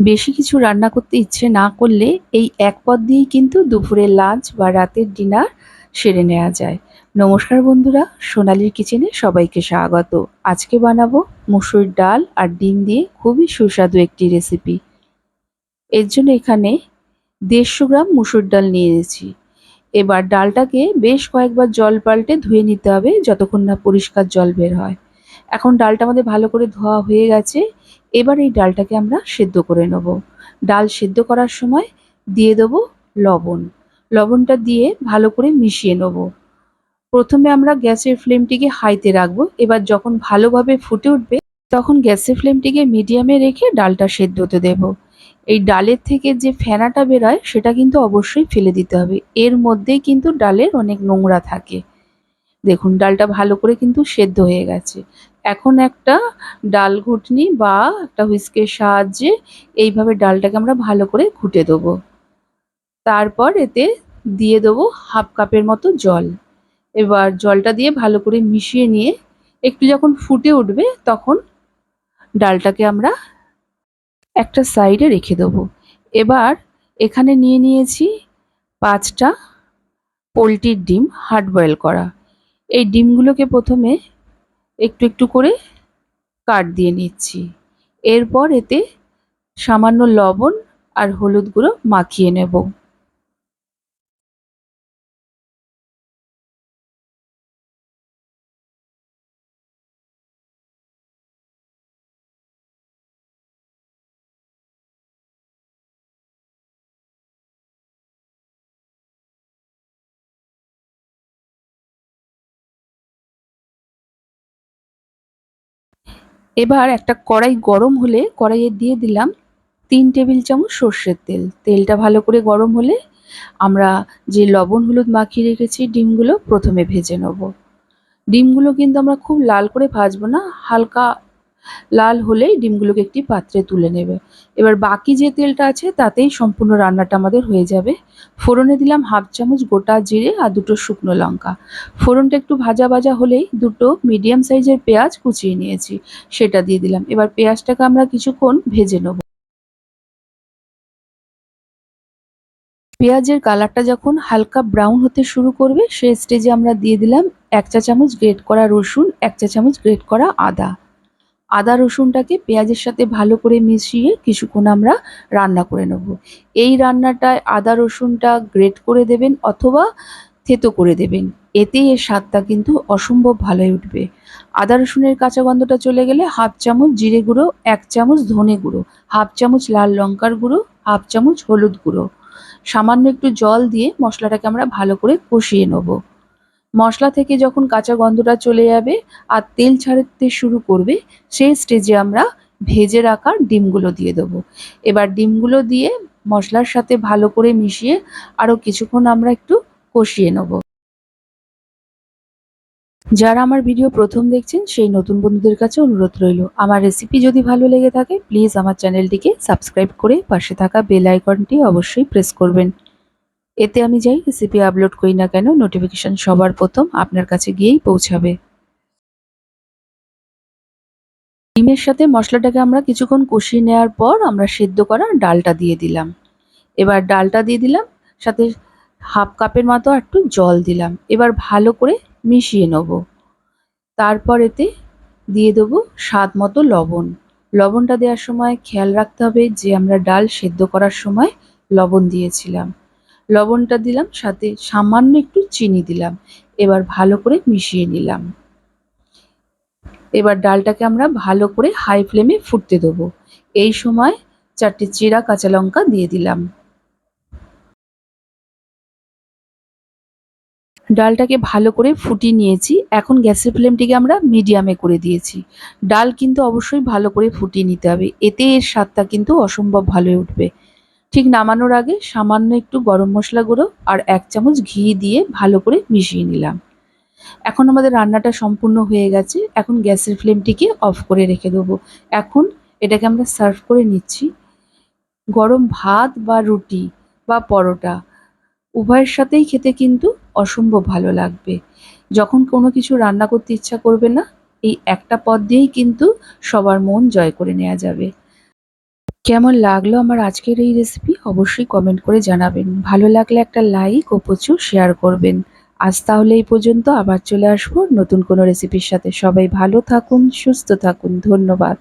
বেশি কিছু রান্না করতে ইচ্ছে না করলে এই এক পদ দিয়েই কিন্তু দুপুরের লাঞ্চ বা রাতের ডিনার সেরে নেওয়া যায়। নমস্কার বন্ধুরা, সোনালির কিচেনে সবাইকে স্বাগত। আজকে বানাবো মুসুর ডাল আর ডিম দিয়ে খুবই সুস্বাদু একটি রেসিপি। এর জন্য এখানে দেড়শো গ্রাম মুসুর ডাল নিয়ে নিয়েছি। এবার ডালটাকে বেশ কয়েকবার জল পাল্টে ধুয়ে নিতে হবে যতক্ষণ না পরিষ্কার জল বের হয়। এখন ডালটা আমাদের ভালো করে ধোয়া হয়ে গেছে। এবার এই ডালটাকে আমরা সেদ্ধ করে নেব। ডাল সেদ্ধ করার সময় দিয়ে দেবো লবণ। লবণটা দিয়ে ভালো করে মিশিয়ে নেব। প্রথমে আমরা গ্যাসের ফ্লেমটিকে হাইতে রাখব। এবার যখন ভালোভাবে ফুটে উঠবে, তখন গ্যাসের ফ্লেমটিকে মিডিয়ামে রেখে ডালটা সেদ্ধ হতে দেব। এই ডালের থেকে যে ফেনাটা বেরোয়, সেটা কিন্তু অবশ্যই ফেলে দিতে হবে। এর মধ্যেই কিন্তু ডালের অনেক নোংরা থাকে। দেখুন, ডালটা ভালো করে কিন্তু সেদ্ধ হয়ে গেছে। এখন একটা ডাল ঘুটনি বা একটা হুইস্কের সাহায্যে এইভাবে ডালটাকে আমরা ভালো করে ঘুটে দেবো। তারপর এতে দিয়ে দেবো হাফ কাপের মতো জল। এবার জলটা দিয়ে ভালো করে মিশিয়ে নিয়ে একটু যখন ফুটে উঠবে তখন ডালটাকে আমরা একটা সাইডে রেখে দেবো। এবার এখানে নিয়ে নিয়েছি পাঁচটা পোলট্রির ডিম হার্ড বয়েল করা। এই ডিমগুলোকে প্রথমে একটু একটু করে কাট দিয়ে নিচ্ছি। এরপর এতে সামান্য লবণ আর হলুদ গুঁড়ো মাখিয়ে নেব। এবার একটা কড়াই গরম হলে কড়াইয়ে দিয়ে দিলাম তিন টেবিল চামচ সর্ষের তেল। তেলটা ভালো করে গরম হলে আমরা যে লবণ হলুদ মাখিয়ে রেখেছি, ডিমগুলো প্রথমে ভেজে নেব। ডিমগুলো কিন্তু আমরা খুব লাল করে ভাজবো না, হালকা লাল হলেই ডিমগুলোকে একটি পাত্রে তুলে নেবে। এবার বাকি যে তেলটা আছে, তাতেই সম্পূর্ণ রান্নাটা আমাদের হয়ে যাবে। ফোড়নে দিলাম হাফ চামচ গোটা জিরে আর দুটো শুকনো লঙ্কা। ফোড়নটা একটু ভাজা ভাজা হলেই দুটো মিডিয়াম সাইজের পেঁয়াজ কুচিয়ে নিয়েছি, সেটা দিয়ে দিলাম। এবার পেঁয়াজটাকে আমরা কিছুক্ষণ ভেজে নেব। পেঁয়াজের কালারটা যখন হালকা ব্রাউন হতে শুরু করবে সে স্টেজে আমরা দিয়ে দিলাম এক চা চামচ গ্রেট করা রসুন, এক চা চামচ গ্রেট করা আদা। আদা রসুনটাকে পেঁয়াজের সাথে ভালো করে মিশিয়ে কিছুক্ষণ আমরা রান্না করে নেব। এই রান্নাটায় আদা রসুনটা গ্রেট করে দেবেন অথবা থেতো করে দেবেন। এতে এর স্বাদটা কিন্তু অসম্ভব ভালোই উঠবে। আদা রসুনের কাঁচা গন্ধটা চলে গেলে হাফ চামচ জিরে গুঁড়ো, এক চামচ ধনে গুঁড়ো, হাফ চামচ লাল লঙ্কার গুঁড়ো, হাফ চামচ হলুদ গুঁড়ো। সামান্য একটু জল দিয়ে মশলাটাকে আমরা ভালো করে কষিয়ে নেব। মশলা থেকে যখন কাঁচা গন্ধটা চলে যাবে আর তেল ছাড়তে শুরু করবে, সেই স্টেজে আমরা ভেজে রাখা ডিমগুলো দিয়ে দেবো। এবার ডিমগুলো দিয়ে মশলার সাথে ভালো করে মিশিয়ে আরও কিছুক্ষণ আমরা একটু কষিয়ে নেব। যারা আমার ভিডিও প্রথম দেখছেন, সেই নতুন বন্ধুদের কাছে অনুরোধ রইল। আমার রেসিপি যদি ভালো লেগে থাকে প্লিজ আমার চ্যানেলটিকে সাবস্ক্রাইব করে পাশে থাকা বেল আইকনটি অবশ্যই প্রেস করবেন। এতে আমি যাই রেসিপি আপলোড করি না কেন নোটিফিকেশান সবার প্রথম আপনার কাছে গিয়েই পৌঁছাবে। ডিমের সাথে মশলাটাকে আমরা কিছুক্ষণ কষিয়ে নেওয়ার পর আমরা সেদ্ধ করা ডালটা দিয়ে দিলাম। এবার ডালটা দিয়ে দিলাম, সাথে হাফ কাপের মতো একটু জল দিলাম। এবার ভালো করে মিশিয়ে নেব। তারপর এতে দিয়ে দেবো স্বাদ মতো লবণ। লবণটা দেওয়ার সময় খেয়াল রাখতে হবে যে আমরা ডাল সেদ্ধ করার সময় লবণ দিয়েছিলাম। লবণটা দিলাম, সাথে সামান্য একটু চিনি দিলাম। এবার ভালো করে মিশিয়ে নিলাম। এবার ডালটাকে আমরা ভালো করে হাই ফ্লেমে ফুটতে দেবো। এই সময় চারটে চিরা কাঁচা লঙ্কা দিয়ে দিলাম। ডালটাকে ভালো করে ফুটিয়ে নিয়েছি। এখন গ্যাসের ফ্লেমটিকে আমরা মিডিয়ামে করে দিয়েছি। ডাল কিন্তু অবশ্যই ভালো করে ফুটিয়ে নিতে হবে। এতে এর স্বাদটা কিন্তু অসম্ভব ভালো উঠবে। ঠিক নামানোর আগে সামান্য একটু গরম মশলা গুঁড়ো আর এক চামচ ঘি দিয়ে ভালো করে মিশিয়ে নিলাম। এখন আমাদের রান্নাটা সম্পূর্ণ হয়ে গেছে। এখন গ্যাসের ফ্লেমটিকে অফ করে রেখে দেবো। এখন এটাকে আমরা সার্ভ করে নিচ্ছি। গরম ভাত বা রুটি বা পরোটা উভয়ের সাথেই খেতে কিন্তু অসম্ভব ভালো লাগবে। যখন কোনো কিছু রান্না করতে ইচ্ছা করবে না, এই একটা পদ দিয়েই কিন্তু সবার মন জয় করে নেওয়া যাবে। কেমন লাগল আমার আজকের এই রেসিপি অবশ্যই কমেন্ট করে জানাবেন। ভালো লাগলে একটা লাইক ও প্রচুর শেয়ার করবেন। আজ তাহলে এই পর্যন্ত আবার চলে আসব নতুন কোনো রেসিপির সাথে। সবাই ভালো থাকুন, সুস্থ থাকুন। ধন্যবাদ।